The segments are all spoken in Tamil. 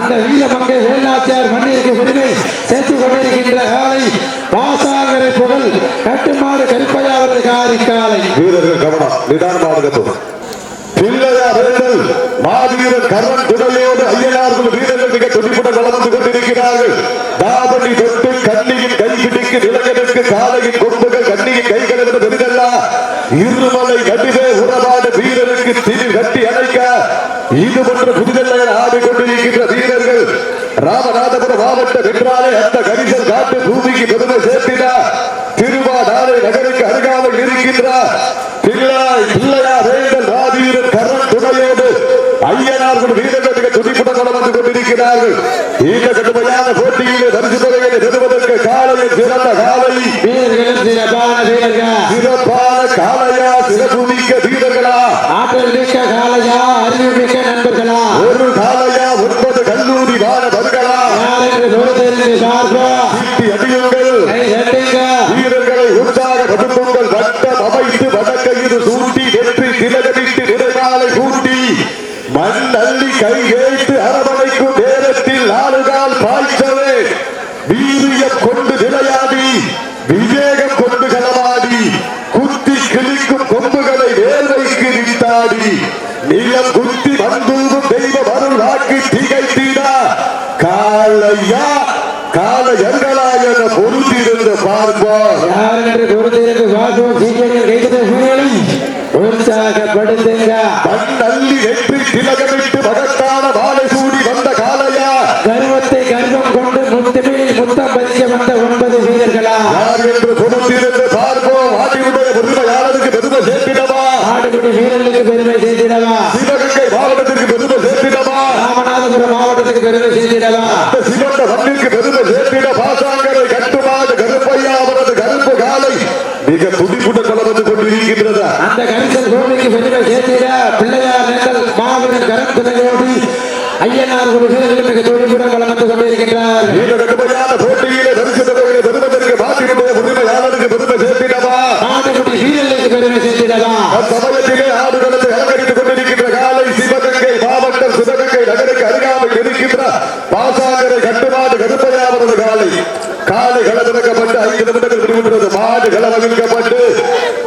அந்த வீரமங்கை வேலாச்சியார் மண்ணிற்கு உரிமை சேர்த்துக் கொண்டிருக்கின்ற காலை பாசாங்கரை புகழ் கட்டுமாடு கருப்பையா அவரது காரி காலை. வீரர்கள் கவனம் நிதானமாக கட்டும் பிள்ளையார்கள் மாவீரர் கர்மன் குடலையோடு ஐயனார்கள் வீரர்கள் மிக துடிப்புடன் வளர்ந்து கொண்டிருக்கிறார்கள். தாபடி தொட்டு கண்ணியின் கைப்பிடிக்கு நிலகனுக்கு காலையின் கொம்புகள் கண்ணியின் கைகள் என்று பெரிதல்ல. இருமலை கடிதே உறவாட வீரருக்கு திரு கட்டி அணைக்க இது போன்ற புதிதல்ல ஆடிக்கொண்டிருக்கின்ற வீரர்கள் ராமநாதபுரம் மாவட்டம் என்றாலே அந்த கரிசல் பூமிக்கு பெருமை சேர்த்தினார். திருவாடாலை நகருக்கு அருகாமல் இருக்கின்றார். பிள்ளாய் பிள்ளையா வேண்டல் மாவீரர் கரண் துணையோடு ஐயனார்கள் வீரர்கள் மிக துடிப்புடன் வந்து கொண்டிருக்கிறார்கள். இந்த கடுமையான போட்டியிலே பரிசு தொகையை பெறுவதற்கு காலையில் சிறந்த காலை. சிறப்பான வீரர்கள்? சிறப்பான காலையா வீரர்களா? ஆற்றல் மிக்க காலையா அறிவு மிக்க நண்பர்களா? ஒரு வாக்கு அருள் காலையா காலையர்களா என பொருந்திருந்த பார்ப்போம் யாரென்று பொறுத்திருந்து பார்ப்போம் சீக்கிரம் கைது சூழலை உற்சாகப்படுத்துங்க மண்ணள்ளி வெற்றி திலகமிட்டு மகத்தான மாலை சூடி வந்த காலையா கர்வத்தை கர்வம் கொண்டு முத்தமிழில் முத்தம் பதிக்க வந்த ஒன்பது வீரர்களா யார் என்று பொருந்திருந்து பார்ப்போம் ஆட்டினுடைய பெருமையாளருக்கு பெருமை சேர்த்திடவா ஆடுகுடி வீரர்களுக்கு பெருமை செய்திடவா சிவகங்கை மாவட்டத்திற்கு பெருமை சேர்த்திடவா ராமநாதபுரம் அந்த சிவந்த மண்ணிற்கு பெருமை சேர்த்திட பாசாங்கரை கட்டுமாடு கருப்பையா அவரது கருப்பு காலை மிக துடிப்புடன் வளர்ந்து கொண்டிருக்கின்றதா அந்த கரிசல் பூமிக்கு பெருமை சேர்த்திட பிள்ளையார் மாவீரன் துணையோடு ஐயனார் வீரர்கள் மிக துடிப்புடன் வளம் வந்து கொண்டிருக்கின்றார் இந்த கடுமையான போட்டியிலே பரிசு தொகையை பெறுவதற்கு மாட்டினுடைய உரிமையாளருக்கு பெருமை சேர்த்திடவா ஆடுகுடி வீரர்களுக்கு பெருமை சேர்த்திடவா அச்சமயத்திலே ஆடுகளத்தை அலங்கரித்துக் கொண்டிருக்கின்ற காலை சிவகங்கை மாவட்டம் சிவகங்கை நகருக்கு அருகாமையில் இருக்கின்ற பாசாங்கரை கட்டுமாடு கருப்பையாவரது காலை காலை களமிறக்கப்பட்டு ஐந்து நிமிடங்கள் முடிவுற்றது. மாடு களமகிழ்க்கப்பட்டு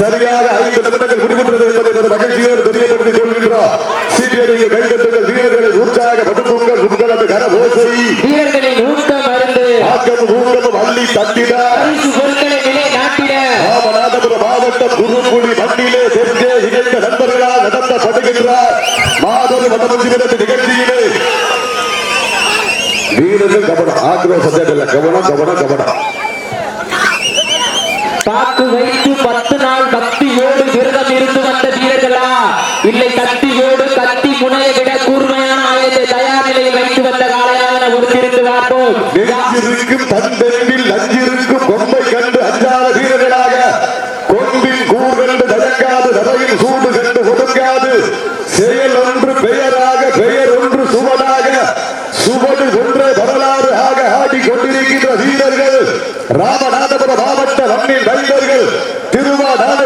சரியாக ஐந்து நிமிடங்கள் முடிவுற்றது என்பதை மகிழ்ச்சியோடு தெரியப்படுத்திக் கொள்கின்றோம். சீட்டியடிய கைகட்டுங்கள் வீரர்களை உற்சாகப்படுத்துங்கள் உங்களது கரபோசை வீரர்களின் ஊக்கம் அருந்து ஆக்கமும் ஊக்கமும் அள்ளி தட்டிட. ராமநாதபுரம் மாவட்டம் குருக்குடி மண்ணிலே தெற்கே நிகழ்ந்த நண்பர்களால் நடத்தப்படுகின்ற மாதொரு வடமஞ்சிரத்து நிகழ்ச்சியிலே வீரர்கள் கவனம் ஆக்ரோஷ சத்தியத்தில் கவனம் கவனம் கவனம். காத்து வைத்து பத்து நாள் பக்தியோடு விரதம் இருந்து வந்த வீரர்களா? இல்லை கத்தியோடு கத்தி முனையை விட கூர்மையான ஆயுதத்தை தயார் நிலையில் வைத்து வந்த காலையான ஒருத்திருந்து பார்ப்போம் நெஞ்சிருக்கும் தந்தெருவில் நஞ்சிருக்கும்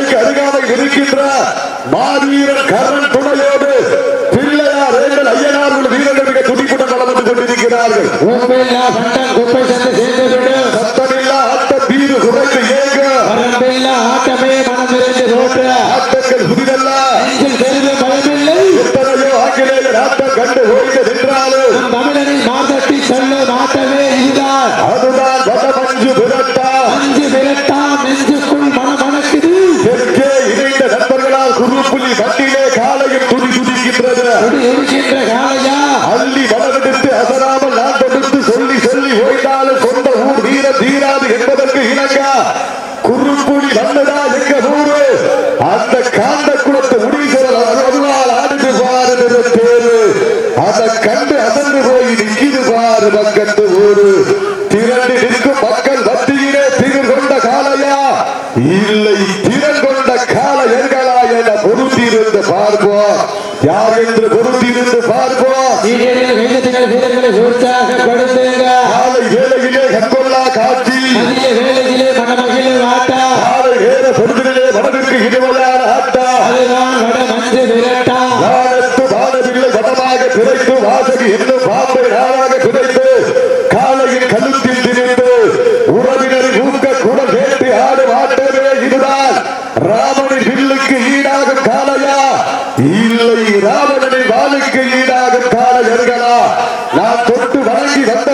திருவாடானைக்கு அருகாமையில் இருக்கின்ற மாவீரர் கரண் துணையோடு பிள்ளையார் வேண்டல் ஐயனார்கள் வீரர்கள் மிக துடிப்புடன் வளர்ந்து கொண்டிருக்கிறார்கள். உப்பில்லா சட்டம் குப்பை சண்டை சேர்ந்து விடு குருப்புலி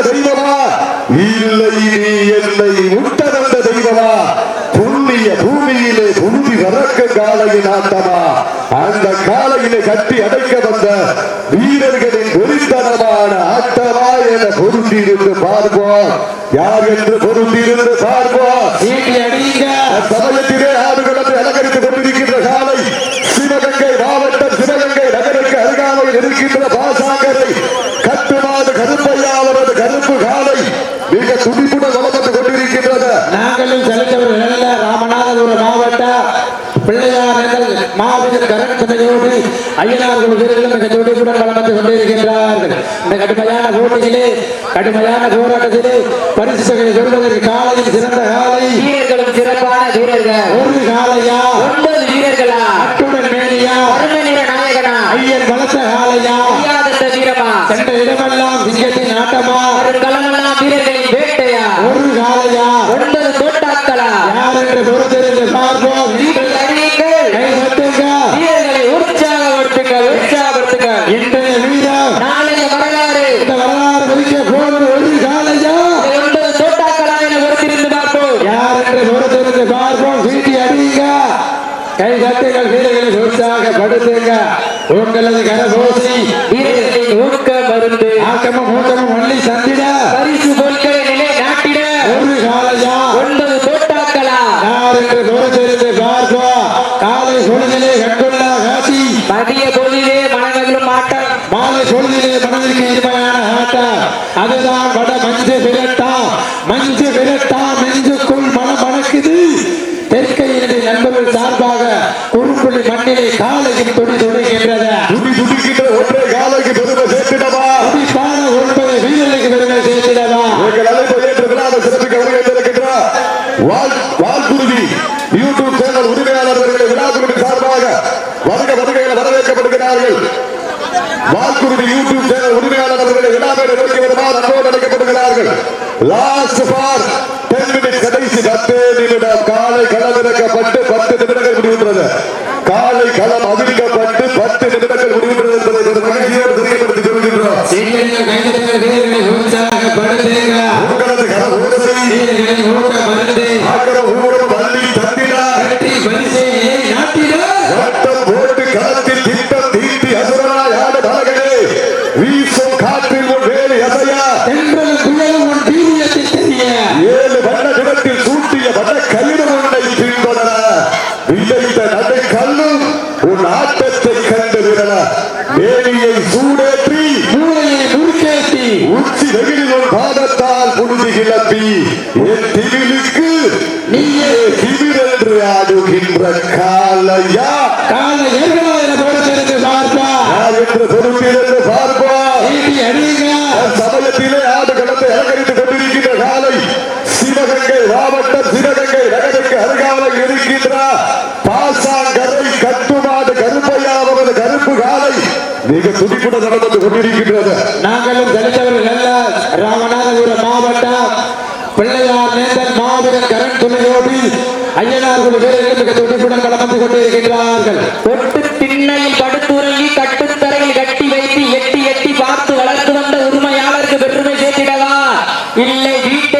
தெய்வமா? இல்லை நீ என்னை முட்டதந்த தெய்வமா? புண்ணிய பூமியிலே புந்தி வளர்க்க காலையின் ஆட்டமா? அந்த காலையிலே கட்டி அடைக்க வந்த வீரர்களின் வெறித்தனமான ஆட்டமா என பொருந்திருந்து பார்ப்போம். யார் என்று பொருந்திருந்து பார்ப்போம். சமயத்திலே ஆடுகள் துடிப்புடன் வளப்பட்டுக் கொண்டிருக்கின்றது நாங்களும் செலுத்தவர்கள் அல்ல ராமநாதபுரம் மாவட்ட பிள்ளையார்கள் மாவீரர் கரண்பதையோடு ஐயனார்கள் வீரர்களும் மிக துடிப்புடன் வளர்ந்து கொண்டிருக்கின்றார்கள். இந்த கடுமையான போட்டியிலே கடுமையான போராட்டத்திலே பரிசு தொகையை சொல்வதற்கு காலையில் சிறந்த காலை. வீரர்களும் சிறப்பான வீரர்கள். ஒரு காலையா? ஒன்பது வீரர்களா? அட்டுடன் மேலியா அருமநிற நாயகனா? ஐயன் வளர்த்த காலையா? வீரமா? சென்ற இடமெல்லாம் சிங்கத்தின் ஆட்டமா? வாக்குறுதி யூடியூப் சேனல் உரிமையாளர் அவர்களை விழாவில் நிகழ்ச்சி வருமாறு அன்போடு அழைக்கப்படுகிறார்கள் லாஸ்ட் பார் டென் மினிட் கடைசி பத்து நிமிடம். காலை களமிறக்கப்பட்டு Від மிக துடிப்புடன் நடந்து கொண்டிருக்கின்றது. நாங்களும் தெரிந்தவர்கள் அல்ல. ராமநாதபுரம் மாவட்டம் பிள்ளையார் நேந்தன் மாவீரன் கரண் துணையோடு ஐயனார்கள் வீரர்கள் மிக துடிப்புடன் கடந்து கொண்டிருக்கின்றார்கள். ஒட்டு திண்ணையில் படுத்துறங்கி கட்டுத்தரையில் கட்டி வைத்து எட்டி எட்டி பார்த்து வளர்த்து வந்த உரிமையாளருக்கு பெருமை சேர்த்திடவா? இல்லை வீட்டு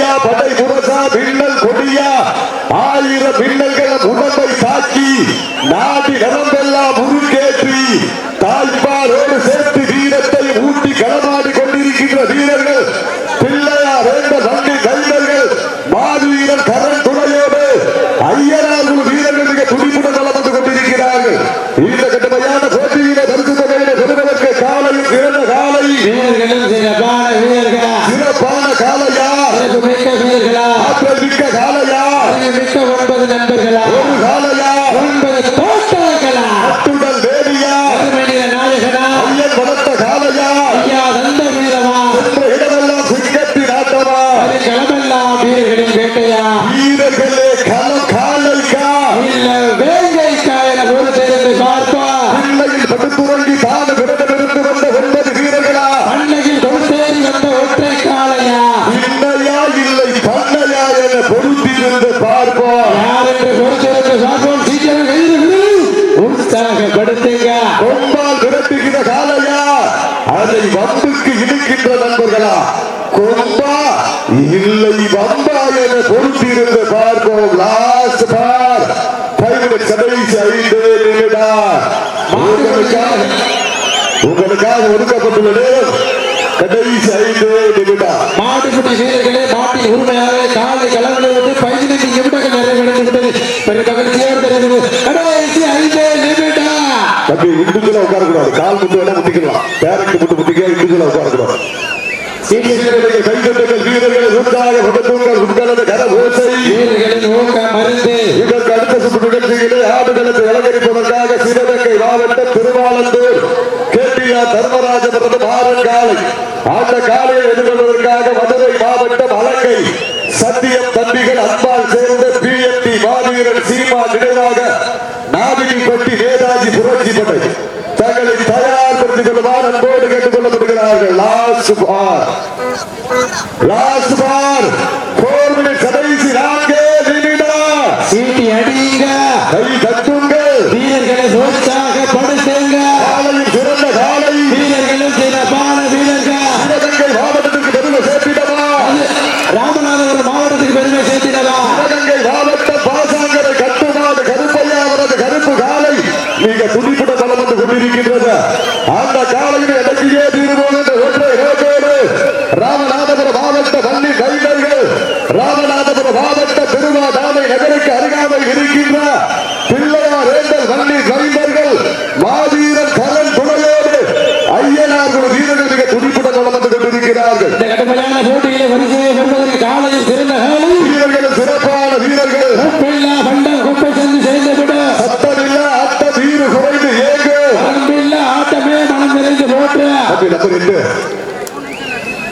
Maria, bota கொம்பா இல்லை வம்பா என பொறுத்திருந்து பார்ப்போம் லாஸ்ட் பார். பைவன் கடைசி ஐந்து நிமிடம் உங்களுக்காக ஒதுக்கப்பட்டுள்ளது கடைசி ஐந்து நிமிடம் மாட்டுக்குட்டி வீரர்களே மாட்டின் உரிமையாக காலை களவில் வந்து பதினைந்து நிமிடங்கள் நிறைவடைந்துவிட்டது பிறகு தேர்ந்தெடுக்கிறது கடைசி ஐந்து நிமிடம் தம்பி இண்டுக்குள்ள உட்காரக்கூடாது. கால் முட்டு வேணா முட்டிக்கலாம். பேரண்ட் முட்டு முட்டிக்க இண்டுக்குள்ள உட்காரக்கூடாது. இந்தியர்களுடைய கைதுகள் வீரர்கள் உண்டாக முகத்துங்கள் உங்களது கர ஓசை மாவட்ட திருவாளந்தூர் கே பி ஆர் தர்மராஜபுரத்து மாறன் காலை அந்த காலையை எதிர்கொள்வதற்காக மதுரை மாவட்டம் அலங்கை சத்தியம் தம்பிகள் அன்பால் சேர்ந்த பி எம் டி மாவீரன் சீமா நினைவாக நாவிலிப்பட்டி நேதாஜி புரட்சி படை தங்களை அன்போடு கேட்டுக் கொள்ளப்படுகிறார்கள். لا سبحان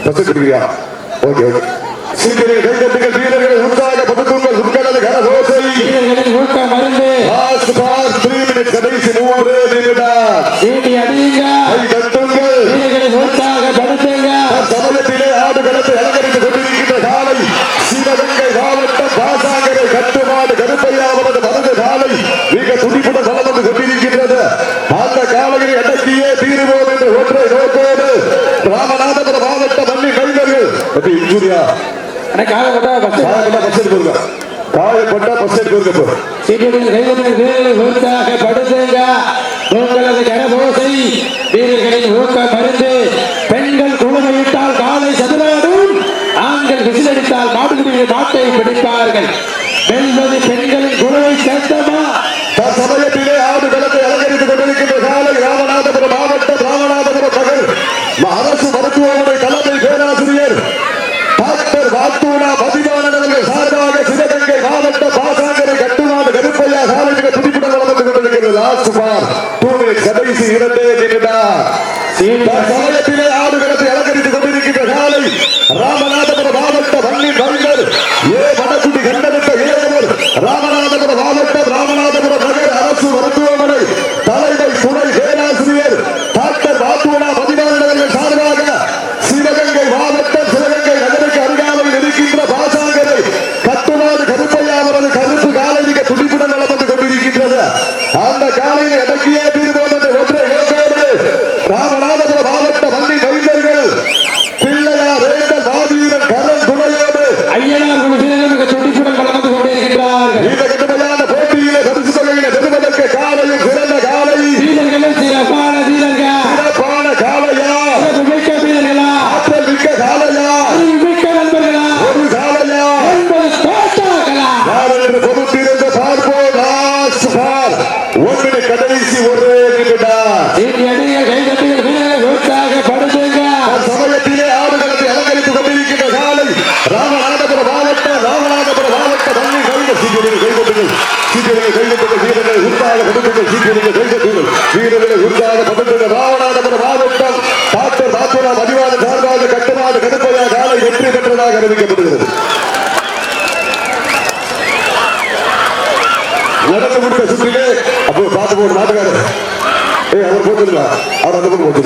ட்ரெஸ் எடுக்கிறியா ஓகே ஓகே. சீக்கிரம் கைதட்டுகள் வீரர்களை உற்சாக பதுக்குங்கள். உங்களது கரகோசை கடைசி மூன்று நிமிடம். சூர்யா காலகட்டா காலகட்டா பஸ் எடுத்து போயிருக்க காலகட்டா பஸ் எடுத்து போயிருக்க இப்போ. சீக்கிரம் கைவினைகள் உற்சாக படுத்துங்க. உங்களது கரபோசை வீரர்களின் ஊக்க மருந்து. பெண்கள் குழுமையிட்டால் காலை சதுராடும். ஆண்கள் விசிலடித்தால் மாடுகளுடைய நாட்டை பிடிப்பார்கள். வெல்வது பெண்களின் குழுவை சேர்த்தமா? அந்த காலையில் அடக்கியே தீர்வோம் ஒன்றை ஒற்றை